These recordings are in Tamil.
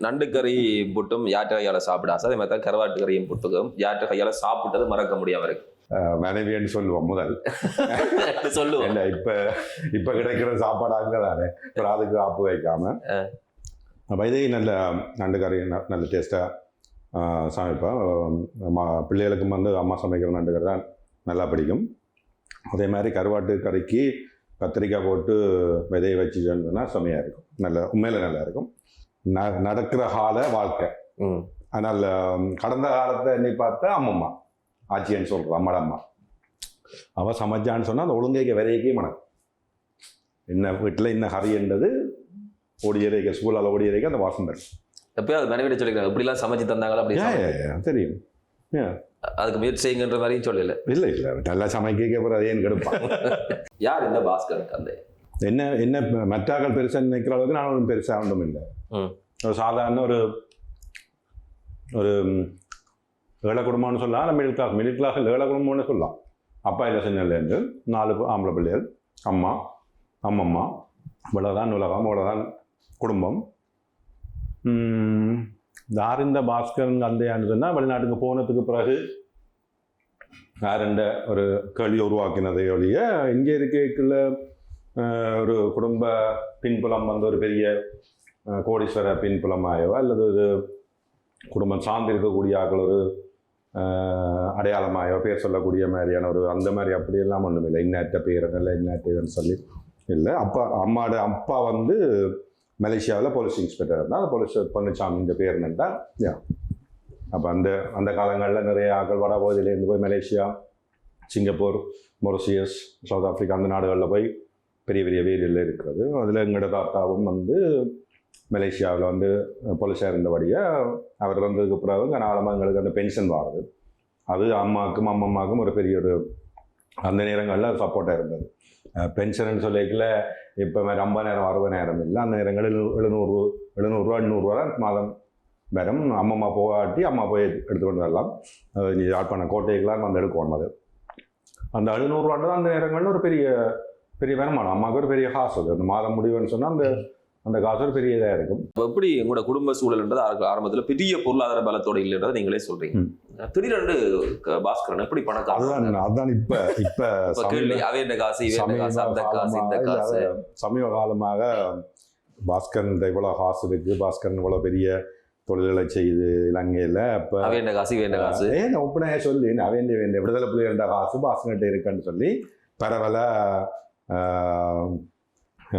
நண்டு கறி புட்டும் யாற்று கையால சாப்பிட ஆசை? அதே மாதிரி தான் கருவாட்டு கறியும் புட்டுக்கும் யாற்று கையால சாப்பிட்டது மறக்க முடியாம இருக்கு மனைவின்னு சொல்லுவோம் முதல். சொல்லுவோம். என்ன இப்ப இப்ப கிடைக்கிற சாப்பாடு அங்கதானே அப்புறம் அதுக்கு ஆப்பு வைக்காம. அப்ப இதே நல்ல நண்டு கறி நல்ல டேஸ்ட்டாக சமைப்பேன் அம்மா பிள்ளைகளுக்கும் வந்து அம்மா சமைக்கிற நண்டு கறி தான் நல்லா பிடிக்கும். அதே மாதிரி கருவாட்டு கறிக்கு கத்திரிக்காய் போட்டு விதையை வச்சு செஞ்சோன்னா செமையாக இருக்கும். நல்ல உண்மையில நல்லா இருக்கும். நடக்கிற கால வாழ்க்கை. ம். அதனால் கடந்த காலத்தை நீ பார்த்தா அம்மம்மா. ஆச்சின்னு சொல்கிறோம் அம்மட அம்மா அவள் சமைச்சான்னு சொன்னால் அந்த ஒழுங்கைக்க விதைக்கே மணக்கும் என்ன வீட்டில் இன்ன கறி என்றது ஓடியறைக்க ஸ்கூலால் ஓடியறைக்க அந்த வாசம் தரும். எப்பயும் அது மனைவிட சொல்லிக்கிறாங்க இப்படி எல்லாம் சமைச்சு தந்தாங்களா? அப்படி தெரியும். அதுக்கு முயற்சி செய்யுங்கன்ற மாதிரியும் சொல்லல. இல்லை இல்லை நல்லா சமைக்க அப்புறம் அது கெடுப்பான். யார் இந்த பாஸ்கர் தந்தை? என்ன என்ன மற்றாக்கள் பெருசாக நினைக்கிற அளவுக்கு நான் ஒன்றும் பெருசாக ஒன்றும் இல்லை. ஒரு சாதாரண ஒரு ஒரு ஏழை குடும்பம்னு சொல்லலாம் இல்லை மிடில் கிளாஸ் மிடில் கிளாஸ் ஏழை குடும்பம்னு சொல்லலாம். அப்பா இல்லை சென்னையிலேருந்து நாலு ஆம்பளை பிள்ளைகள் அம்மா அம்மம்மா இவ்வளோதான் உலகம் இவ்வளோதான் குடும்பம். இந்த பாஸ்கரன் தந்தையான்னு சொன்னால் வெளிநாட்டுக்கு போனதுக்கு பிறகு யாருண்ட ஒரு கேள்வி உருவாக்கினதை ஒழிய இங்கே அஹ், ஒரு குடும்ப பின்புலம் வந்து ஒரு பெரிய கோடீஸ்வர பின்புலமாயோ அல்லது ஒரு குடும்பம் சார்ந்து இருக்கக்கூடிய ஆக்கள் ஒரு அடையாளமாயோ பேர் சொல்லக்கூடிய மாதிரியான ஒரு அந்த மாதிரி அப்படியெல்லாம் ஒன்றும் இல்லை. இன்னாட்ட பேர் இல்லை இதுன்னு சொல்லி இல்லை. அப்பா அம்மாவோட அப்பா வந்து மலேசியாவில் போலீஸ் இன்ஸ்பெக்டர் இருந்தால் அந்த போலீஸ் பொன்னுச்சாமி இந்த பேர் இருந்தால் யா. அப்போ அந்த அந்த காலங்களில் நிறைய ஆக்கள் வடபகுதியிலேருந்து போய் Malaysia Singapore Mauritius South Africa அந்த நாடுகளில் போய் பெரிய பெரிய வேலியில் இருக்கிறது. அதில் எங்களோட தாத்தாவும் வந்து மலேசியாவில் வந்து பொலிசாக இருந்தபடியே அவர் வந்ததுக்கு பிறகு இங்கே நாளமாக எங்களுக்கு அந்த பென்ஷன் வாருது அது அம்மாவுக்கும் அம்மம்மாவுக்கும் ஒரு பெரிய ஒரு அந்த நேரங்களில் அது சப்போர்ட்டாக இருந்தது. பென்ஷன் சொல்லிக்கல இப்போ மாதிரி ஐம்பதாயிரம் அறுபதாயிரம் இல்லை. அந்த நேரங்களில் எழுநூறு எழுநூறுவா எண்ணூறுரூவா தான் மாதம் வரும். அம்மம்மா போகாட்டி அம்மா போய் எடுத்து கொண்டு வரலாம் யாழ்ப்பாணம் கோட்டைக்கெலாம் வந்து எடுக்கணும் அது. அந்த எழுநூறுவான்றது அந்த நேரங்களில் ஒரு பெரிய பெரிய வருமானம். அம்மாவுக்கு ஒரு பெரிய காசு அது. அந்த மாதம் முடிவுன்னு சொன்னால் அந்த அந்த காசு ஒரு பெரிய இதாக இருக்கும். எப்படி உங்களோட குடும்ப சூழல்ன்றது ஆரம்ப- ஆரம்பத்துல பெரிய பொருளாதார பலத்தோட இல்லைன்றதை நீங்களே சொல்றீங்க. திடீரென்று பாஸ்கரன் எப்படி பணக்காரன்? அதுதான் அதுதான் இப்போ இப்போ கேள்வி அவன் இந்த காசு காசு அந்த காசு இந்த காசு. சமீப காலமாக பாஸ்கரன் இவ்வளோ காசு இருக்கு. பாஸ்கரன் இவ்வளோ பெரிய தொழில்களை செய்யுது இலங்கையில். இப்போ அவன் இந்த காசு இந்த காசு? ஏன் ஒப்பனையாக சொல்லி அவன் வேண்டிய விடுதலை புலிகள காசு பாஸ்கர்கிட்ட இருக்குன்னு சொல்லி பரவல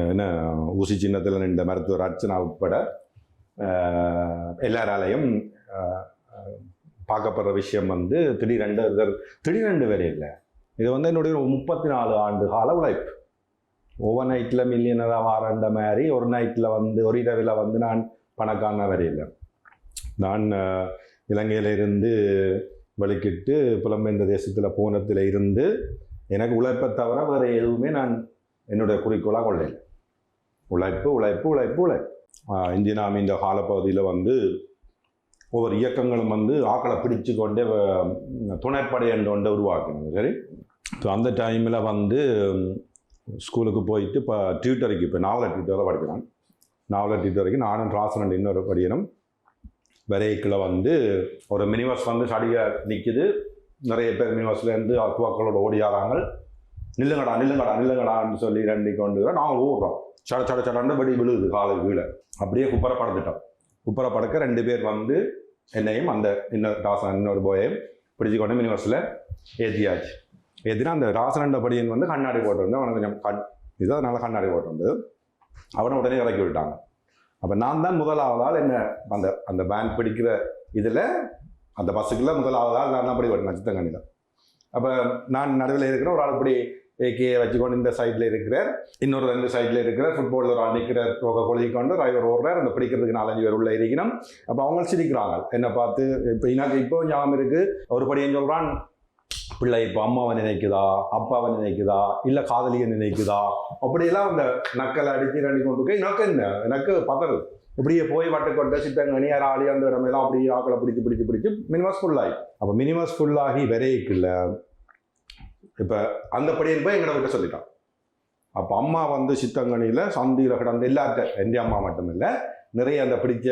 என்ன ஊசி சின்னத்தில் நின்ற மருத்துவர் அர்ச்சனா உட்பட எல்லாராலையும் பார்க்கப்படுற விஷயம் வந்து திடீரெண்டு திடீரெண்டு வேற இல்லை. இது வந்து என்னுடைய ஒரு முப்பத்தி நாலு ஆண்டு கால உழைப்பு. ஒவ்வொரு நைட்டில் மில்லியனராக வாரண்ட மாதிரி ஒரு நைட்டில் வந்து ஒரு இரவில் வந்து நான் பணக்கான வரையில் நான் இலங்கையிலிருந்து இருந்து வெளிக்கிட்டு புலம்பெயர்ந்த தேசத்தில் போனத்தில் இருந்து எனக்கு உழைப்பை தவிர வேறு எதுவுமே நான் என்னுடைய குறிக்கோளாக கொள்ளேன் உழைப்பு உழைப்பு உழைப்பு உழைப்பு. இஞ்சி நாம் இந்த காலப்பகுதியில் வந்து ஒவ்வொரு இயக்கங்களும் வந்து ஆக்களை பிடிச்சு கொண்டே துணைப்படை என்று ஒன்றை உருவாக்கணும் சரி? ஸோ அந்த டைமில் வந்து ஸ்கூலுக்கு போயிட்டு இப்போ டியூட்டருக்கு இப்போ நாவல டியூட்டரில் படிக்கிறான். நாவல டியூட்டருக்கு நானும் ராசனன் இன்னொரு படிக்கணும் வரைக்கில் வந்து ஒரு மினிவர்ஸ் வந்து சடியாக நிற்கிது நிறைய பேர் மினிவர்ஸ்லேருந்து அக்குவாக்களோட ஓடியாராங்க நில்லுங்கடா நில்லுங்கடா நில்லுங்கடான்னு சொல்லி ரெண்டி கொண்டு நாங்கள் ஓடுறோம். சட சட சடன்னு படி விழுது காலை கீழே. அப்படியே குப்பரை படுத்துட்டோம் குப்பரை படுக்க ரெண்டு பேர் வந்து என்னையும் அந்த இன்னொரு ராசன் இன்னொரு போயையும் பிடிச்சி கொண்டு மினிவர்ஸில் ஏற்றியாச்சு ஏற்றினா அந்த ராசனண்ட படியன் வந்து கண்ணாடி போட்டிருந்தேன். அவனை கொஞ்சம் கண் இதுதான் அதனால கண்ணாடி போட்டிருந்தது. அவனை உடனே இறக்கி விட்டாங்க. அப்போ நான் தான் முதலாவதால் என்ன அந்த அந்த பேண்ட் பிடிக்கிற இதில் அந்த பஸ்ஸுக்குள்ள ஆள் நான் தான் படி ஓட்டினேன் சித்தங்கண்ணியில் அப்போ நான் நடுவில் இருக்கிற ஒரு ஆள் இப்படி ஏகே வச்சுக்கொண்டு இந்த சைடில் இருக்கிறார். இன்னொரு ரெண்டு சைடில் இருக்கிறார். ஃபுட்பாலில் ஒரு ஆள் நிற்கிறார் போக கொண்டு டிரைவர் ஓடுறார். அந்த பிடிக்கிறதுக்கு நாலஞ்சு பேர் உள்ள இருக்கணும். அப்போ அவங்க சிரிக்கிறாங்க. என்னை பார்த்து இப்போ எனக்கு இப்போ ஞாபகம் இருக்குது ஒரு படியும் சொல்கிறான் பிள்ளை இப்போ அம்மாவை நினைக்குதா? அப்பாவை நினைக்குதா? இல்லை காதலியை நினைக்குதா? அப்படியெல்லாம் அந்த நக்கலை அடித்து ரெடி கொண்டு போய் எனக்கு என்ன? எனக்கு பதறது இப்படியே போய் வட்டுக்கொட்டை சித்தங்கனி அராளி அந்த இடமெல்லாம் அப்படியே ஆக்களை பிடிச்சி பிடிச்சி பிடிச்சி மினிமஸ் ஃபுல்லாகி அப்போ மினிமஸ் ஃபுல்லாகி விரைக்குள்ள இப்போ அந்த படியில் போய் எங்களை விட்ட சொல்லிட்டான். அப்போ அம்மா வந்து சித்தங்கனியில் சந்தியில் கிடந்து எல்லார்ட்ட எந்த அம்மா மட்டும் இல்லை நிறைய அந்த பிடிச்ச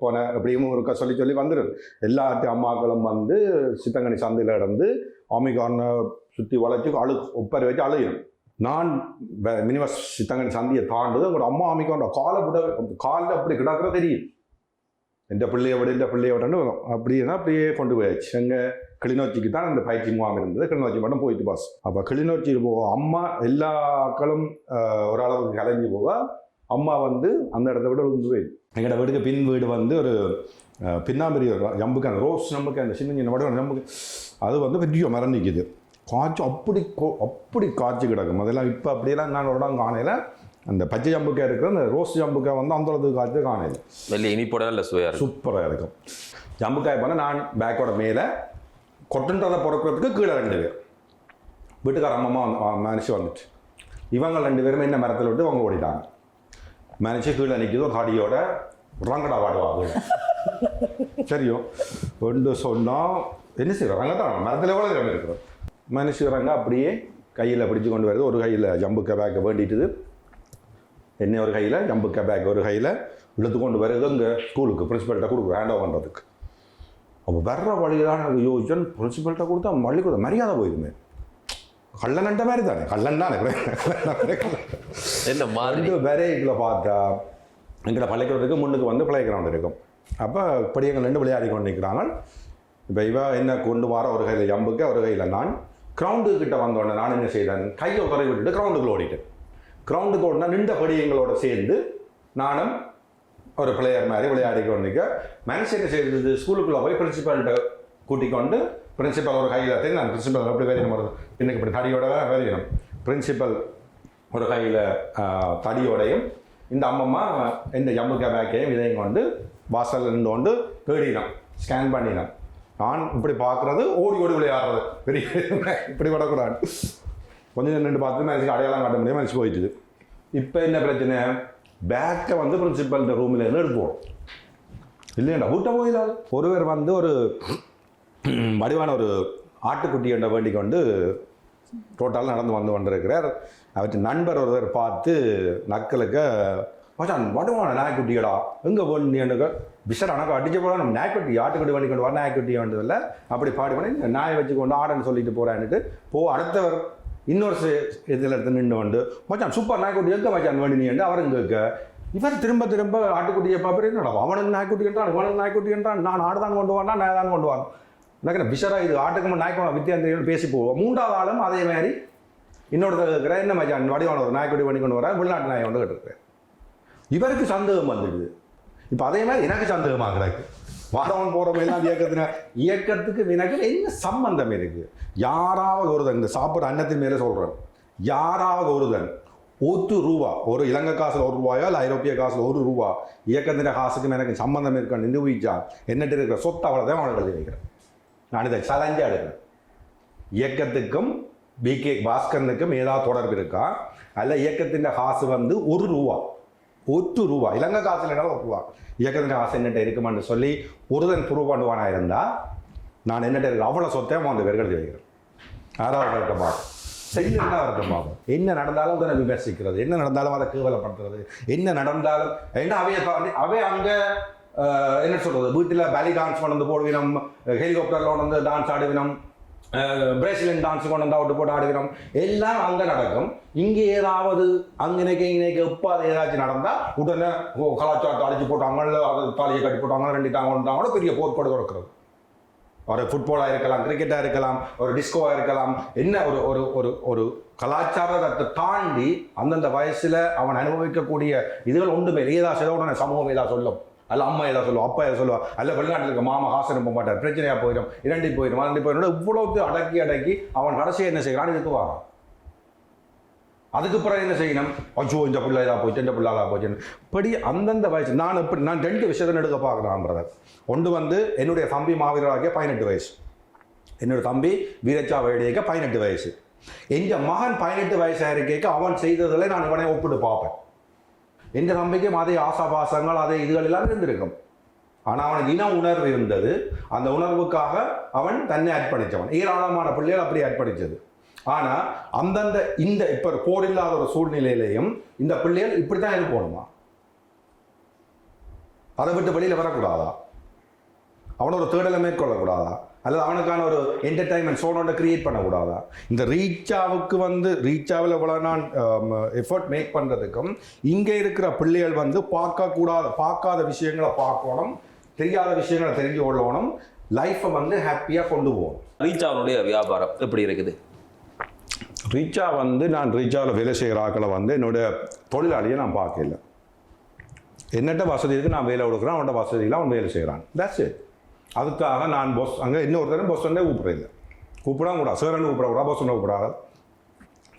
போன எப்படியும் இருக்க சொல்லி சொல்லி வந்துடும் எல்லாத்து அம்மாக்களும் வந்து சித்தங்கனி சந்தையில் கிடந்து ஆமிகார்னை சுற்றி வளைச்சி அழு ஒப்பரை வச்சு அழுகிடும். நான் மினிமம் சித்தங்கன் சந்தியை தாண்டது உங்களோட அம்மா அமைக்கோட காலை விட காலில் அப்படி கிடக்கிற தெரியும். எந்த பிள்ளைய விட இந்த பிள்ளைய விடன்னு அப்படின்னா அப்படியே கொண்டு போயாச்சு. எங்கள் கிளிநொச்சிக்கு தான் அந்த பயிற்சி முகாம் இருந்தது. கிளிநொச்சி மட்டும் போயிட்டு பாஸ். அப்போ கிளிநொச்சி போக அம்மா எல்லா ஆட்களும் ஓரளவுக்கு கலைஞ்சு போக அம்மா வந்து அந்த இடத்த விட விழுந்து போயிடுது எங்களோட வீட்டுக்கு பின் வீடு வந்து ஒரு ஆஹ், பின்னாம்பெரிய ஒரு ஜம்புக்கு அந்த ரோஸ் நம்புக்கு அந்த சின்ன சின்ன வடிவம் நம்புக்கு அது வந்து பெரிய மரம் நிற்கிது காய்ச்சி அப்படி கோ- அப்படி காய்ச்சி கிடக்கும். அதெல்லாம் இப்போ அப்படியெல்லாம் நான் இடம் காணையில் அந்த பச்சை ஜம்புக்காய் இருக்கிற அந்த ரோஸ் ஜம்புக்காய் வந்து அந்த அளவுக்கு காய்ச்சி காணையில் வெளியே இனிப்போட நல்ல சுவையா இருக்கும். சூப்பராக இருக்கும். ஜம்புக்காய் பண்ண நான் பேக்கோட மேலே கொட்டுன்றதை பொறுக்கிறதுக்கு கீழே ரெண்டு பேர். வீட்டுக்கார அம்மா வந்து மனுஷன் வந்துட்டு இவங்க ரெண்டு பேரும் என்ன மரத்தில் விட்டு அவங்க ஓடிட்டாங்க. மனுஷன் கீழே நிற்கிது ஒரு ரங்கடா வாடுவாங்க சரியோ? ஒன்று சொன்னால் என்ன செய்கிறோம் ரங்க தான் மரத்தில் எவ்வளோ இருக்கிறோம் மனுஷன் ரங்க அப்படியே கையில் பிடிச்சு கொண்டு வருது. ஒரு கையில் ஜம்புக்க பேக்கை வேண்டிட்டுது. என்ன ஒரு கையில்? ஜம்புக்க பேக் ஒரு கையில் இழுத்து கொண்டு வருது. இங்கே ஸ்கூலுக்கு பிரின்சிபல்கிட்ட கொடுக்குறோம். ஹேண்ட் ஓவர் பண்ணுறதுக்கு அப்போ வர்ற வழியில் எனக்கு யோசிச்சன் பிரின்சிபல்கிட்ட கொடுத்தா மல்லி கொடுத்த மரியாதை போயிடுமே. கள்ளனண்ட மாதிரி தானே? கள்ளன் தானே? என்ன ரெண்டு வெரைட்டியில் பார்த்தா எங்களை பள்ளிக்கூடத்துக்கு முன்னுக்கு வந்து பிளே கிரவுண்ட் இருக்கும். அப்போ படியங்கள் ரெண்டு விளையாடி கொண்டு நிற்கிறாங்க இப்போ இவ என்ன கொண்டு வர? ஒரு கையில் ஜம்புக்கு ஒரு கையில் நான். கிரவுண்டு கிட்ட வந்தோடனே நான் என்ன செய்தேன்? கையை உதறி விட்டுட்டு கிரவுண்டுக்குள்ள ஓடிட்டேன். கிரவுண்டுக்கு ஓடினா நின்ற படியங்களோட சேர்ந்து நானும் ஒரு பிளேயர் மாதிரி விளையாடி கொண்டிருக்க. நிற்க மனுஷன் என்ன செய்தது ஸ்கூலுக்குள்ளே போய் பிரின்சிபால்கிட்ட கூட்டிக் கொண்டு பிரின்சிபல் ஒரு கையில் தெரியும் நான் பிரின்சிபல் எப்படி வேணும் ஒரு இன்னைக்கு இப்படி தடியோட தான் வேணும் பிரின்சிபல் ஒரு கையில் தடியோடையும் இந்த அம்மம்மா இந்த ஜம்முக்கா பேக்கையும் இதையும் கொண்டு வாசலில் இருந்து கொண்டு தேடினோம் ஸ்கேன் பண்ணினோம் நான் இப்படி பார்க்குறது ஓடி ஓடி விளையாடுறது. பெரிய இப்படி விடக்கூடாது கொஞ்சம் நின்று பார்த்து மேனேஜ் அடையாளம் காட்ட முடியாமல் மேட்ச் போயிட்டுது இப்போ என்ன பிரச்சனை? பேக்கை வந்து பிரின்சிபல்கிட்ட ரூமில் இருந்து எடுப்போம் இல்லையாண்டா வீட்டை போயிடாது ஒருவர் வந்து ஒரு வடிவான ஒரு ஆட்டுக்குட்டி என்ற வேண்டிக் கொண்டு டோட்டலாக நடந்து வந்து கொண்டிருக்கிறார். அவற்றை நண்பர் ஒருவர் பார்த்து நக்கலுக்கு மச்சான் வடுவான நாய்க்குட்டியடா. எங்கே வேண்டியனுக்கு பிஷர் எனக்கு அடிச்ச போல நம்ம நாய்க்குட்டி ஆட்டுக்குட்டி வண்டி கொண்டு வர நாய்க்குட்டி வேண்டதில்ல அப்படி பாடி பண்ணி நாயை வச்சு கொண்டு ஆடன்னு சொல்லிட்டு போகிறான்னுட்டு போ அடுத்தவர். இன்னொரு இதில் எடுத்து நின்று வந்து மச்சான் சூப்பர் நாய்க்குட்டி எங்கே மச்சான் வேண்டி நீ அவரும் கேட்க இவர் திரும்ப திரும்ப ஆட்டுக்குட்டியை பார்ப்பறே என்னடா அவனுக்கு நாய்க்குட்டி என்றான் இவனுக்கு நாய்க்குட்டி என்றான் நான் ஆடு தான் கொண்டு வானா நான் தான் கொண்டு வாங்க எனக்கு பிஷரா இது ஆட்டுக்கு நாய்க்கு வித்தியாந்திரிகள் பேசி போவோம் மூன்றாவது ஆளும் அதே மாதிரி. இன்னொருத்தர் இருக்கிற என்ன மச்சான் வடிவான ஒரு நாய்க்குட்டி பண்ணி கொண்டு வரேன் வெளிநாட்டு நாயை வந்து கேட்டுருக்கேன் இவருக்கு சந்தேகம் வந்துடுது இப்போ அதே மாதிரி எனக்கு சந்தேகமாகிறாரு வாரவன் போகிறவங்க எல்லாம் இயக்கத்தின இயக்கத்துக்கு எனக்கு என்ன சம்பந்தம் இருக்குது யாராவது ஒருதன் இந்த சாப்பிட்ற அன்னத்தின் மேலே சொல்கிறேன் யாராவது ஒருதன் ஒத்து ரூபா ஒரு இலங்கை காசில் ஒரு ரூபாயோ இல்லை ஐரோப்பிய காசில் ஒரு ரூபா இயக்கத்தின காசுக்கும் எனக்கு சம்பந்தம் இருக்கான்னு நிரூபிச்சா என்னட்டு இருக்கிற சொத்து அவ்வளோதான் அவனை எழுதி வைக்கிறேன் நான் இதை சலஞ்சாக எடுக்கிறேன். இயக்கத்துக்கும் பிகே பாஸ்கரனுக்கும் ஏதாவது தொடர்பு இருக்கா? அல்ல இயக்கத்தின் காசு வந்து ஒரு ரூபா. ஒரு ரூபா. இலங்கை காசு இல்லைனாலும் ஒரு ரூபா இயக்கத்தின் காசு என்னட்ட இருக்குமான்னு சொல்லி ஒருதன் ப்ரூவ் பண்ணுவானா இருந்தா நான் என்னட்ட இருக்கு அவ்வளோ சொத்தை அவன் அந்த வெறுகழுதி வைக்கிறேன். ஆறாவது வரட்டும் பார்க்கும் செய்யலன்னா என்ன நடந்தாலும் உடனே விமர்சிக்கிறது. என்ன நடந்தாலும் அதை கேவலப்படுத்துறது. என்ன நடந்தாலும் என்ன அவைய அவை அங்கே என்ன சொல்றது? வீட்டில் பேலி டான்ஸ் கொண்டு போடுவினம் ஹெலிகாப்டரில் கொண்டு வந்து டான்ஸ் ஆடுவினம். பிரேசிலியன் டான்ஸ் கொண்டு வந்து அவுட்டு போட்டு ஆடுகிறோம். எல்லாம் அங்கே நடக்கும். இங்கே ஏதாவது அங்கனைக்கு இங்கனைக்கு எப்போ அது ஏதாச்சும் நடந்தால் உடனே ஓ, கலாச்சாரத்தை அடிச்சு போட்டாங்க அது தாலியை கட்டி போட்டாங்க ரெண்டு தாங்க கொண்டாங்க பெரிய போர்க்கோடு கொடுக்குறது. ஒரு ஃபுட்பாலாக இருக்கலாம் கிரிக்கெட்டாக இருக்கலாம் ஒரு டிஸ்கோவாக இருக்கலாம் என்ன ஒரு ஒரு ஒரு ஒரு கலாச்சாரத்தை தாண்டி அந்தந்த வயசில் அவன் அனுபவிக்கக்கூடிய இதுகள் ஒன்றுமே இல்லை. ஏதா சில உடனே சமூகம் ஏதா சொல்லும். அல்ல அம்மா ஏதா சொல்லுவோம் அப்பா ஏதா சொல்லுவா. அல்ல வெளிநாட்டில் இருக்க மாமா ஹாசன் போக மாட்டார் பிரச்சனையாக போயிடும் இரண்டி போயிடும் இரண்டி போயிடும். இவ்வளோத்து அடக்கி அடக்கி அவன் கடைசியை என்ன செய்கிறான்? இதுக்கு வாரான்? அதுக்கு பிறகு என்ன செய்யணும்? அச்சோ இந்த பிள்ளை இதாக போச்சு இந்த பிள்ளை இதாக போச்சு இப்படி அந்தந்த வயசு நான் இப்படி நான் ரெண்டு விஷயத்தை எடுக்க பார்க்குறேன் பிரதர் ஒன்று வந்து என்னுடைய தம்பி மாவீரராகிய பதினெட்டு வயசு. என்னோட தம்பி வீரச்சா வேடியக்க பதினெட்டு வயசு. எங்கள் மகன் பதினெட்டு வயசாக இருக்க அவன் செய்ததில் நான் இவனை ஒப்பிட்டு பார்ப்பேன். எந்த நம்பிக்கையும் அதே ஆசாபாசங்கள் அதே இதுகள் எல்லாம் இருந்திருக்கும். ஆனால் அவனுக்கு இன உணர்வு இருந்தது. அந்த உணர்வுக்காக அவன் தன்னை அர்ப்பணித்தவன். ஏராளமான பிள்ளைகள் அப்படி அர்ப்பணித்தது. ஆனால் அந்தந்த இந்த இப்போ போர் இல்லாத ஒரு சூழ்நிலையிலையும் இந்த பிள்ளைகள் இப்படி தான் இருக்கணுமா அதை விட்டு வெளியில் வரக்கூடாதா? அவனை ஒரு தேடலை மேற்கொள்ளக்கூடாதா? அல்லது அவனுக்கான ஒரு என்டர்டைன்மெண்ட் சோனோட கிரியேட் பண்ணக்கூடாதா? இந்த ரீச்சாவுக்கு வந்து ரீச்சாவில் இவ்வளோ நான் எஃபர்ட் மேக் பண்ணுறதுக்கும் இங்கே இருக்கிற பிள்ளைகள் வந்து பார்க்கக்கூடாத பார்க்காத விஷயங்களை பார்க்கணும் தெரியாத விஷயங்களை தெரிஞ்சு கொள்ளணும் லைஃப்பை வந்து ஹாப்பியாக கொண்டு போகணும். ரீச்சாவனுடைய வியாபாரம் எப்படி இருக்குது? ரீச்சா வந்து நான் ரீச்சாவில் வேலை செய்கிற ஆக்களை வந்து என்னுடைய தொழிலாளியை நான் பார்க்கல. என்னட்ட வசதி இருக்கு நான் வேலை கொடுக்குறேன் அவன்கிட்ட வசதி இல்லை அவன் வேலை செய்கிறான். தட்ஸ் இட் அதுக்காக நான் பொஸ் அங்கே இன்னொருத்தரும் பொஸ் ஒன்றே கூப்பிட்றது கூப்பிடாம கூடாது சேரன் பொஸ் ஒன்றை கூப்பிடாது.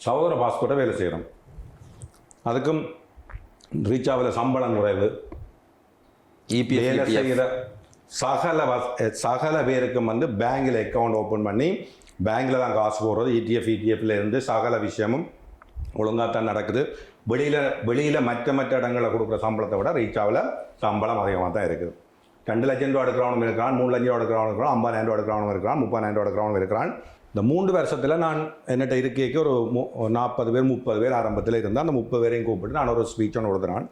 சகோதர பாஸ்போர்ட்டை வேலை செய்கிறோம் அதுக்கும் ரீச்சாவில் சம்பளம் குறைவு. வேலை இபிஎஃப் செய்கிற சகல வஸ் சகல பேருக்கும் வந்து பேங்கில் அக்கௌண்ட் ஓப்பன் பண்ணி பேங்கில் தான் காசு போடுறது. E இடிஎஃப் இடிஎஃப்ல இருந்து சகல விஷயமும் ஒழுங்காக தான் நடக்குது. வெளியில் வெளியில் மற்ற மற்ற இடங்களில் கொடுக்குற சம்பளத்தை விட ரீச்சாவில் சம்பளம் அதிகமாக தான் இருக்குது. ரெண்டு லட்சம் ரூபா எடுக்கிறவனும் இருக்கிறான் மூணு லட்சம் ரூபா எடுக்கிறவனும் இருக்கிறான் ஐம்பதாயிரம் ரூபா எடுக்கிறவனும் இருக்கிறான் முப்பதாயிரம் ரூபா எடுக்கிறவனும் இருக்கிறான். இந்த மூன்று வருஷத்தில் நான் என்னட்ட இருக்கைக்கு ஒரு மு- நாற்பது பேர் முப்பது பேர் ஆரம்பத்தில் இருந்தால் அந்த முப்பது பேரையும் கூப்பிட்டு நான் ஒரு ஸ்பீச் ஒன்று கொடுக்குறேன்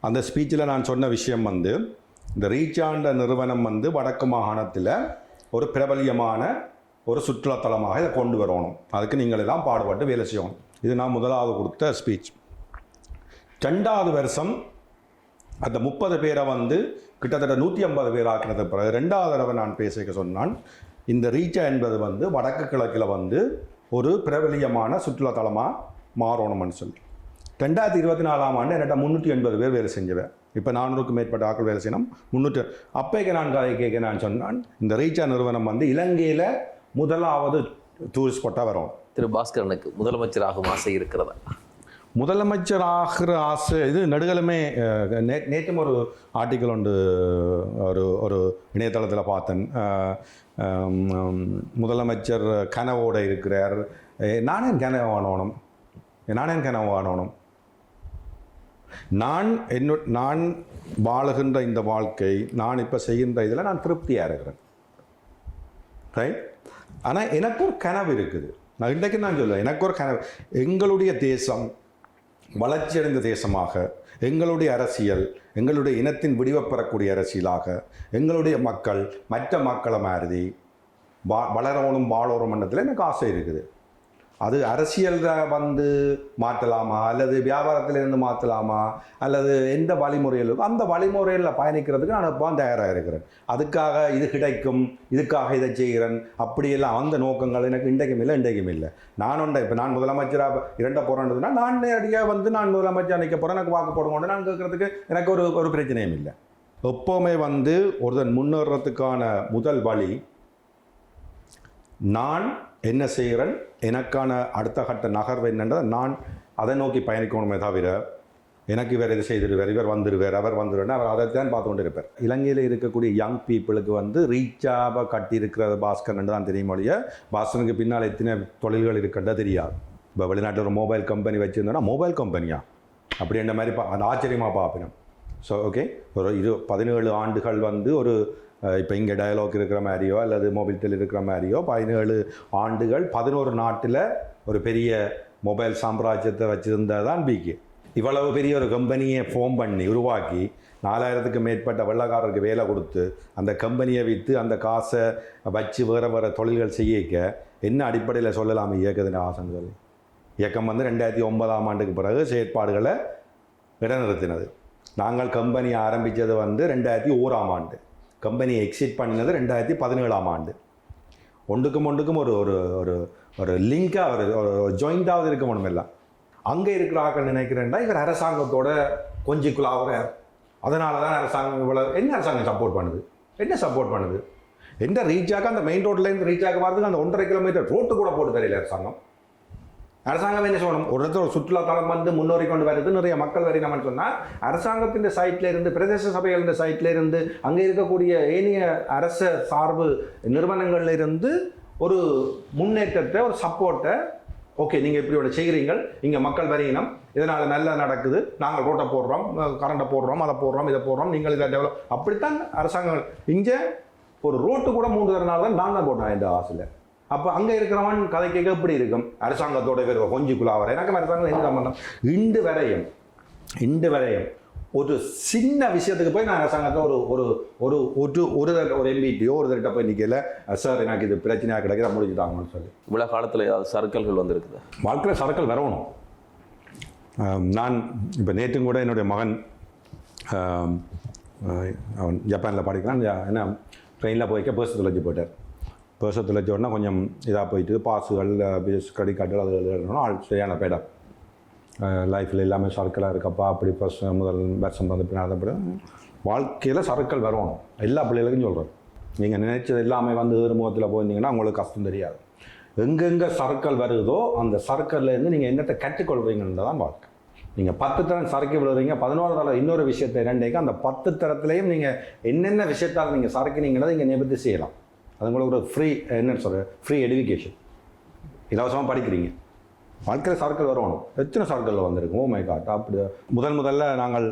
அந்த ஸ்பீச்சில் நான் சொன்ன விஷயம் வந்து இந்த ரீச்சாண்ட நிறுவனம் வந்து வடக்கு மாகாணத்தில் ஒரு பிரபலியமான ஒரு சுற்றுலாத்தலமாக இதை கொண்டு வரணும். அதுக்கு நீங்கள் எல்லாம் பாடுபட்டு வேலை செய்யணும். இது நான் முதலாவது கொடுத்த ஸ்பீச் ரெண்டாவது வருஷம் அந்த முப்பது பேரை வந்து கிட்டத்தட்ட நூற்றி ஐம்பது பேர் ஆக்கினது பிறகு ரெண்டாவது தடவை நான் பேசிக்க சொன்னான். இந்த ரீச்சா என்பது வந்து வடக்கு கிழக்கில் வந்து ஒரு பிரபலியமான சுற்றுலாத்தலமாக மாறணும்னு சொல்லி. ரெண்டாயிரத்தி இருபத்தி நாலாம் ஆண்டு என்கிட்ட முந்நூற்றி எண்பது பேர் வேலை செஞ்சுவேன் இப்போ நானூறுக்கும் மேற்பட்ட ஆக்கள் வேலை செய்யணும். முந்நூற்றி அப்பைக்கு நான் கதை கேட்க நான் சொன்னான் இந்த ரீச்சா நிறுவனம் வந்து இலங்கையில் முதலாவது டூரிஸ்ட் ஸ்பாட்டாக வரும். திரு பாஸ்கரனுக்கு முதலமைச்சராகும் ஆசை இருக்கிறதா? முதலமைச்சர் ஆகிற ஆசை இது நடுகளுமே நே நேற்றும் ஒரு ஆர்டிக்கல் உண்டு ஒரு ஒரு இணையதளத்தில் பார்த்தேன். முதலமைச்சர் கனவோட இருக்கிறார். நானே கனவு காணணும்? நானே கனவு காணணும்? நான் என்ன நான் வாழுகின்ற இந்த வாழ்க்கை நான் இப்போ செய்கின்ற இதில் நான் திருப்தியாக இருக்கிறேன். ரைட் ஆனால் எனக்கு ஒரு கனவு இருக்குது. நான் இன்றைக்கு நான் சொல்லுவேன் எனக்கு ஒரு கனவு. எங்களுடைய தேசம் வளர்ச்சியடைந்த தேசமாக எங்களுடைய அரசியல் எங்களுடைய இனத்தின் விடிவப்பெறக்கூடிய அரசியலாக எங்களுடைய மக்கள் மற்ற மக்களை மாறுதி வா வளரணும் வாழணும் எனக்கு ஆசை இருக்குது. அது அரசியலில் வந்து மாற்றலாமா? அல்லது வியாபாரத்திலிருந்து மாற்றலாமா? அல்லது எந்த வழிமுறையில் அந்த வழிமுறையில் பயணிக்கிறதுக்கு நான் இப்போ தயாராக இருக்கிறேன். அதுக்காக இது கிடைக்கும் இதுக்காக இதை செய்கிறேன். அப்படியெல்லாம் அந்த நோக்கங்கள் எனக்கு இன்றைக்கும் இல்லை இன்றைக்கும் இல்லை. நான் உண்டை இப்போ நான் முதலமைச்சராக இரண்ட போகிறேன்றதுனா நான் நேரடியாக வந்து நான் முதலமைச்சர் நிற்க போகிறேன் எனக்கு வாக்கு போடுவோம் நான் கேட்குறதுக்கு எனக்கு ஒரு ஒரு பிரச்சனையும் இல்லை. எப்போவுமே வந்து ஒருத்தன் முன்னேறத்துக்கான முதல் வழி நான் என்ன செய்கிறேன்? எனக்கான அடுத்த கட்ட நகர்வு என்னன்றதை நான் அதை நோக்கி பயணிக்கணுமே தவிர எனக்கு வேறு இது செய்திருவார்? இவர் வந்துடுவார் அவர் வந்துடுவார் அவர் அதை தான் பார்த்து கொண்டு இருப்பார் இலங்கையில் இருக்கக்கூடிய யங் பீப்புளுக்கு வந்து ரீச்சாக கட்டியிருக்கிறது பாஸ்கர் தான் தெரியும் ஒழிய பாஸ்கருக்கு பின்னால் எத்தனை தொழில்கள் இருக்கின்றா தெரியாது. இப்போ வெளிநாட்டில் ஒரு மொபைல் கம்பெனி வச்சுருந்தோன்னா மொபைல் கம்பெனியா அப்படின்ற மாதிரி பா அந்த ஆச்சரியமாக பார்ப்பினோம் ஸோ ஓகே ஒரு இரு பதினேழு ஆண்டுகள் வந்து ஒரு இப்போ இங்கே டயலாக் இருக்கிற மாதிரியோ அல்லது மொபைல் இருக்கிற மாதிரியோ பதினேழு ஆண்டுகள் பதினோரு நாட்டில் ஒரு பெரிய மொபைல் சாம்ராஜ்யத்தை வச்சுருந்தால் தான் பிகே இவ்வளவு பெரிய ஒரு கம்பெனியை ஃபோம் பண்ணி உருவாக்கி நாலாயிரத்துக்கு மேற்பட்ட வெள்ளக்காரருக்கு வேலை கொடுத்து அந்த கம்பெனியை விற்று அந்த காசை வச்சு வேறு வேறு தொழில்கள் செய்யிக்க என்ன அடிப்படையில் சொல்லலாம் இயக்கத்தின் ஆசைன்னு சொல்லி இயக்கம் வந்து ரெண்டாயிரத்தி ஒன்பதாம் ஆண்டுக்கு பிறகு செயற்பாடுகளை இடைநிறுத்தினது நாங்கள் கம்பெனி ஆரம்பித்தது வந்து ரெண்டாயிரத்தி ஓராம் ஆண்டு. கம்பெனி எக்ஸிட் பண்ணினது ரெண்டாயிரத்தி பதினேழாம் ஆண்டு. ஒன்றுக்கும் ஒன்றுக்கும் ஒரு ஒரு ஒரு ஒரு லிங்காக ஒரு ஒரு ஜாயிண்டாவது இருக்க முடியும் எல்லாம். அங்கே இருக்கிற நினைக்கிறேன்னா நினைக்கிறேன்டா இவர் அரசாங்கத்தோட கொஞ்சிக்குள்ளாகிறார் அதனால தான் அரசாங்கம் இவ்வளோ என்ன அரசாங்கம் சப்போர்ட் பண்ணுது? என்ன சப்போர்ட் பண்ணுது? எந்த ஆக அந்த மெயின் ரோட்லேருந்து ரீச்சாக்க வரதுக்கு அந்த ஒன்றரை கிலோமீட்டர் ரோட்டு கூட போட்டு தெரியல அரசாங்கம். அரசாங்கம் என்ன சொல்லணும்? ஒரு இடத்துல சுற்றுலா சுற்றுலாத்தலம் வந்து முன்னோறி கொண்டு வருது நிறைய மக்கள் வரையினம்னு சொன்னால் அரசாங்கத்தின் சைட்ல இருந்து பிரதேச சபைகளின் சைட்ல இருந்து அங்கே இருக்கக்கூடிய ஏனைய அரச சார்பு நிறுவனங்கள்ல இருந்து ஒரு முன்னேற்றத்தை ஒரு சப்போர்ட்டை ஓகே நீங்கள் இப்படி ஒன்று செய்கிறீங்க இங்கே மக்கள் வரையினம் இதனால் நல்லா நடக்குது நாங்கள் ரோட்டை போடுறோம் கரண்ட்டை போடுறோம் அதை போடுறோம் இதை போடுறோம் நீங்கள் இதை டெவலப் அப்படித்தான் அரசாங்கம் இங்கே ஒரு ரோட்டு கூட மூன்று தரனால தான் நான் தான் போட்டேன் இந்த ஆசையில் அப்போ அங்கே இருக்கிறவன் கதை கேட்க எப்படி இருக்கும்? அரசாங்கத்தோட பேர் கொஞ்சிக்குள்ளாவர எனக்கு அரசாங்கம் என்ன சம்பந்தம். இண்டு வரையும் இண்டு வரையும் ஒரு சின்ன விஷயத்துக்கு போய் நான் அரசாங்கத்தை ஒரு ஒரு ஒரு ஒரு ஒரு ஒரு எம்பிடியோ ஒரு தடவை போய் நிற்கல சார் எனக்கு இது பிரச்சனையாக கிடைக்கிற முடிச்சுட்டாங்கன்னு சொல்லி. இவ்வளவு காலத்துல ஏதாவது சர்க்கல்கள் வந்திருக்குது? வாழ்க்கையில் சரக்கள் வரணும் நான் இப்போ நேற்றும் கூட என்னுடைய மகன் அவன் ஜப்பானில் படிக்கிறான். என்ன ட்ரெயினில் போய்க்க பேர்ஸ் தொலைச்சி போயிட்டார். பேர்ஸை வச்சோடனே கொஞ்சம் இதாக போயிட்டு பாஸுகள் பிஎஸ் கிரெடிட் கார்டுகள் அது எழுதணும் ஆள் சரியான பேடம் லைஃப்பில் எல்லாமே சர்க்கிளாக இருக்கப்பா அப்படி ஃபஸ்ட் முதல் வருஷம் வந்து பின்னாடி வாழ்க்கையில் சர்க்கிள் வரணும் எல்லா பிள்ளைகளுக்கும் சொல்கிறேன் நீங்கள் நினைச்சது எல்லாமே வந்து ஏறுமுகத்தில் போயிருந்தீங்கன்னா உங்களுக்கு கஷ்டம் தெரியாது. எங்கெங்கே சர்க்கிள் வருதோ அந்த சர்க்கிள்லேருந்து நீங்கள் என்னத்தை கற்றுக்கொள்வீங்கன்றது தான் வாழ்க்கை. நீங்கள் பத்து தரம் சரக்கு விழுறீங்க பதினோரு தரம் இன்னொரு விஷயத்தை இரண்டைக்கு அந்த பத்து தரத்துலேயும் நீங்கள் என்னென்ன விஷயத்தால் நீங்கள் சரக்குனீங்கிறத இங்கே நிபுத்தி செய்யலாம். அதுங்களுக்கு ஒரு ஃப்ரீ என்ன சொல்கிறேன் ஃப்ரீ எஜுகேஷன் இலவசமாக படிக்கிறீங்க. வாழ்க்கையில் சார்க்கள் வருவானோ எத்தனை சார்க்களில் வந்திருக்கும்? Oh ஓ மை காட் அப்படி முதல் முதல்ல நாங்கள்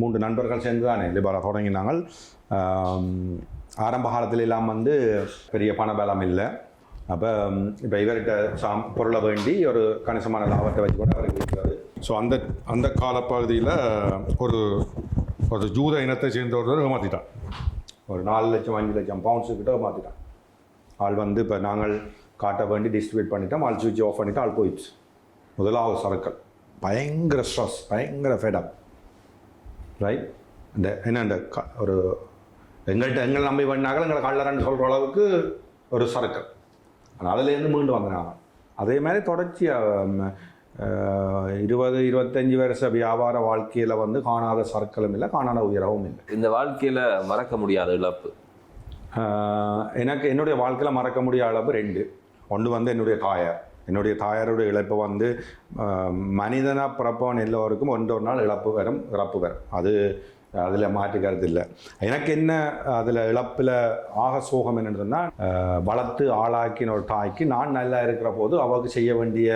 மூன்று நண்பர்கள் சேர்ந்து தானே லிபாரா தொடங்கி நாங்கள் ஆரம்ப காலத்துல எல்லாம் வந்து பெரிய பண பலம் இல்லை. அப்போ இப்போ இவர்கிட்ட சாம் பொருளை வேண்டி ஒரு கணிசமான லாபத்தை வச்சு கூட அவருக்கு இருக்கிறாரு. ஸோ அந்த அந்த காலப்பகுதியில் ஒரு ஒரு ஜூத இனத்தை சேர்ந்த ஒருத்தர் ஏமாற்றிட்டான் ஒரு நாலு லட்சம் அஞ்சு லட்சம் பவுண்ட்ஸு கிட்ட ஏமாற்றிட்டான் ஆள் வந்து இப்போ நாங்கள் காட்ட வேண்டி டிஸ்ட்ரிபியூட் பண்ணிட்டோம். ஆள் சுவிட்ச் ஆஃப் பண்ணிவிட்டு ஆள் போயிடுச்சு. முதலாவது சரக்கள் பயங்கர ஸ்ட்ரெஸ் பயங்கர ஃபெடப் ரைட் இந்த என்ன இந்த க- ஒரு எங்கள்கிட்ட எங்களை நம்பி பண்ணாங்க எங்களை கல்லறன்னு சொல்கிற அளவுக்கு ஒரு சரக்கள் ஆனால் அதுலேருந்து மீண்டு வந்தாங்க அதே மாதிரி தொடர்ச்சியாக இருபது இருபத்தஞ்சி வருஷ வியாபார வாழ்க்கையில் வந்து காணாத சரக்களும் இல்லை காணாத உயரவும் இல்லை. இந்த வாழ்க்கையில மறக்க முடியாத இழப்பு? எனக்கு என்னுடைய வாழ்க்கையில் மறக்க முடியாத அளவு ரெண்டு. ஒன்று வந்து என்னுடைய தாயார். என்னுடைய தாயாருடைய இழப்பு வந்து மனிதனாக பிறப்பவன் எல்லோருக்கும் ஒன்று ஒரு நாள் இழப்பு வரும் இறப்பு வரும். அது அதில் மாற்று கருத்து இல்லை. எனக்கு என்ன அதில் இழப்பில் ஆக சோகம் என்னன்னு சொன்னால் வளர்த்து ஆளாக்கின ஒரு தாய்க்கு நான் நல்லா இருக்கிற போது அவருக்கு செய்ய வேண்டிய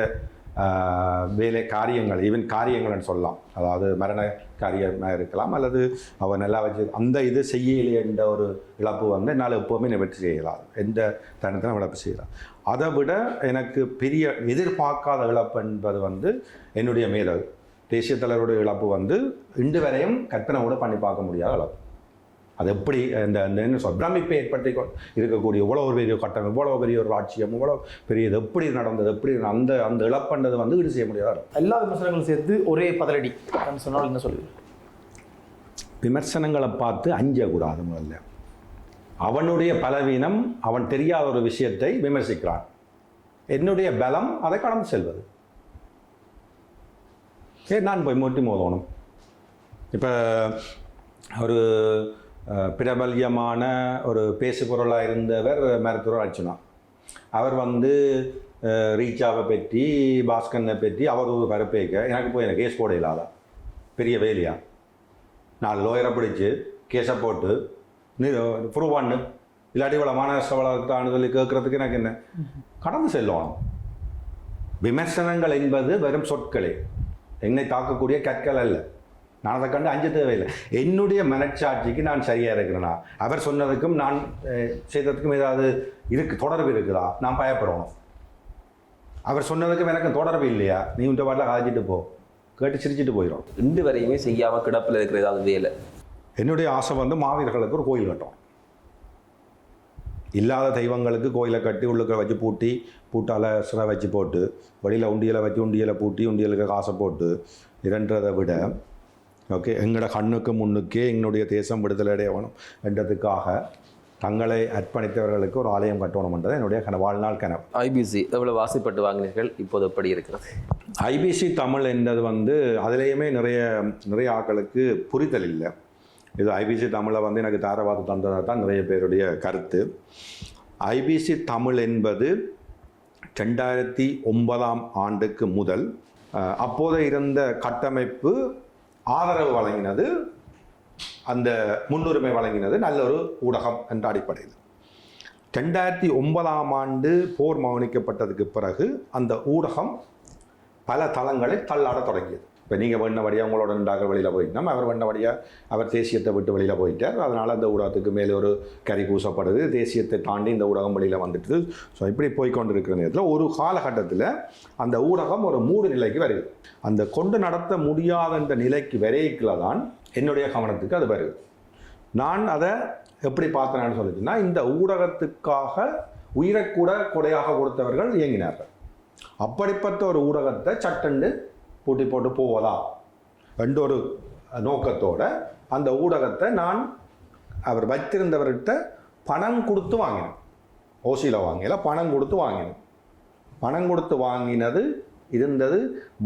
வேலை காரியங்கள் ஈவன் காரியங்கள்னு சொல்லலாம். அதாவது மரண காரியமாக இருக்கலாம் அல்லது அவன் நல்லா வச்சு அந்த இது செய்யலையே என்ற ஒரு இழப்பு வந்து என்னால் எப்போவுமே நிவர்த்தி செய்யலாம். எந்த தருணத்திலும் இழப்பு செய்யலாம். அதை விட எனக்கு பெரிய எதிர்பார்க்காத இழப்பு என்பது வந்து என்னுடைய மேதகு தேசிய தலைவருடைய இழப்பு வந்து இன்று வரையும் கற்பனை கூட பண்ணி பார்க்க முடியாத இழப்பு. அது எப்படி இந்த இந்த என்ன சொல் பிரமிப்பை ஏற்படுத்தி இருக்கக்கூடிய இவ்வளோ ஒரு பெரிய கட்டணம் இவ்வளோ பெரிய ஒரு ராட்சியம் இவ்வளோ பெரிய இது எப்படி நடந்தது எப்படி அந்த அந்த இழப்புன்றது வந்து ஈடு செய்ய முடியாத. எல்லா விமர்சனங்களும் சேர்த்து ஒரே அப்படின்னு சொன்னால் என்ன சொல்லுவீங்க விமர்சனங்களை பார்த்து அஞ்சக்கூடாது முதல்ல. அவனுடைய பலவீனம் அவன் தெரியாத ஒரு விஷயத்தை விமர்சிக்கிறான். என்னுடைய பலம் அதை கடந்து செல்வது. ஏ நான் போய் முட்டி மோதணும். இப்போ ஒரு பிரபல்யமான ஒரு பேசுபொருளாக இருந்தவர் மருத்துவர் அர்ச்சனா அவர் வந்து ரீச்சாவை பற்றி பாஸ்கனை பற்றி அவர் ஒரு பரப்பேக்க எனக்கு போய் எனக்கு கேஸ் போட இல்லாதா? பெரிய வேலையா? நாலு லோயரை பிடிச்சி கேஸை போட்டு நீ ப்ரூவ் பண்ணு. இல்லாட்டி இவ்வளோ மாநகர வளர்த்தான்னு சொல்லி கேட்குறதுக்கு எனக்கு என்ன? கடந்து செல்லணும். விமர்சனங்கள் என்பது வெறும் சொற்களே. என்னை தாக்கக்கூடிய கற்கள் அல்ல. நான் அதை கண்டு அஞ்சு தேவையில்லை. என்னுடைய மனச்சாட்சிக்கு நான் சரியாக இருக்கிறேனா? அவர் சொன்னதுக்கும் நான் செய்ததுக்கும் ஏதாவது இருக்கு தொடர்பு இருக்குதா? நான் பயப்படணும். அவர் சொன்னதுக்கும் எனக்கு தொடர்பு இல்லையா? நீ உன்ட்ட பாட்டில் காய்ச்சிட்டு போ. கேட்டு சிரிச்சிட்டு போயிடும் இன்று வரையுமே செய்யாம கிடப்பில் இருக்கிற ஏதாவது வேலை. என்னுடைய ஆசை வந்து மாவீரர்களுக்கு ஒரு கோயில் கட்டணும். இல்லாத தெய்வங்களுக்கு கோயிலை கட்டி உள்ளுக்க வச்சு பூட்டி பூட்டால் சிறை வச்சு போட்டு வெளியில் உண்டியலை வச்சு உண்டியலை பூட்டி உண்டியலுக்கு காசை போட்டு இரண்டதை விட ஓகே? எங்களோட கண்ணுக்கு முன்னுக்கே எங்களுடைய தேசம் விடுதலை அடையணும் என்றதுக்காக தங்களை அர்ப்பணித்தவர்களுக்கு ஒரு ஆலயம் கட்டணும்ன்றது என்னுடைய கன வாழ்நாள் கனவு. ஐபிசி எவ்வளவு ஆசைப்பட்டு வாங்கினீர்கள்? இப்போது எப்படி இருக்கிறது? ஐபிசி தமிழ் என்றது வந்து அதுலேயுமே நிறைய நிறைய ஆட்களுக்கு புரிதல் இல்லை. இது ஐபிசி தமிழை வந்து எனக்கு தாரவாத தந்ததாக தான் நிறைய பேருடைய கருத்து. ஐபிசி தமிழ் என்பது ரெண்டாயிரத்தி ஒன்பதாம் ஆண்டுக்கு முதல் அப்போது இருந்த கட்டமைப்பு ஆதரவு வழங்கினது அந்த முன்னுரிமை வழங்கினது நல்ல ஒரு ஊடகம் என்ற அடிப்படையில். ரெண்டாயிரத்தி ஒன்பதாம் ஆண்டு போர் மௌனிக்கப்பட்டதுக்கு பிறகு அந்த ஊடகம் பல தளங்களை தள்ளாட தொடங்கியது. இப்போ நீங்கள் வேண்டபடியாக உங்களோட உண்டாக வெளியில் போயிட்டோம். அவர் வேண்டபடியாக அவர் தேசியத்தை விட்டு வெளியில் போயிட்டார். அதனால் அந்த ஊடகத்துக்கு மேலே ஒரு கறி பூசப்படுது. தேசியத்தை தாண்டி இந்த ஊடகம் வெளியில் வந்துட்டு ஸோ இப்படி போய்க்கொண்டு இருக்கிற நேரத்தில் ஒரு காலகட்டத்தில் அந்த ஊடகம் ஒரு மூடு நிலைக்கு வருது. அந்த கொண்டு நடத்த முடியாத இந்த நிலைக்கு வரைக்கில் தான் என்னுடைய கவனத்துக்கு அது வருது. நான் அதை எப்படி பார்த்தேன்னு சொல்லிச்சுன்னா இந்த ஊடகத்துக்காக உயிரை கூட கொடையாக கொடுத்தவர்கள் இயங்கினார்கள். அப்படிப்பட்ட ஒரு ஊடகத்தை சட்டண்டு பூட்டி போட்டு போவதா என்ற ஒரு நோக்கத்தோட அந்த ஊடகத்தை நான் அவர் வைத்திருந்தவர்கிட்ட பணம் கொடுத்து வாங்கினேன். ஓசியில் வாங்கல பணம் கொடுத்து வாங்கினேன். பணம் கொடுத்து வாங்கினது இருந்தது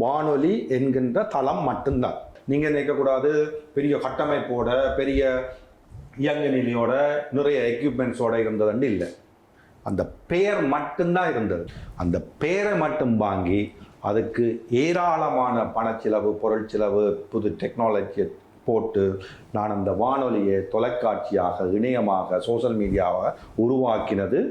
வானொலி என்கின்ற தளம் மட்டும்தான். நீங்கள் நினைக்கக்கூடாது பெரிய கட்டமைப்போட பெரிய இயங்கு நிலையோட நிறைய எக்யூப்மெண்ட்ஸோட இருந்ததுன்னு இல்லை. அந்த பெயர் மட்டும்தான் இருந்தது. அந்த பெயரை மட்டும் வாங்கி அதுக்கு ஏராளமான பணச்செலவு பொருள் செலவு புது டெக்னாலஜியை போட்டு நான் அந்த வானொலியை தொலைக்காட்சியாக இணையமாக சோஷியல் மீடியாவாக உருவாக்கினது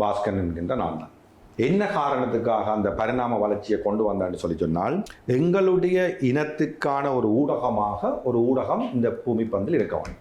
பாஸ்கர் என்கின்ற நான் தான். என்ன காரணத்துக்காக அந்த பரிணாம வளர்ச்சியை கொண்டு வந்தான்னு சொல்லி சொன்னால் எங்களுடைய இனத்துக்கான ஒரு ஊடகமாக ஒரு ஊடகம் இந்த பூமி பந்தில் இருக்க வேண்டும்.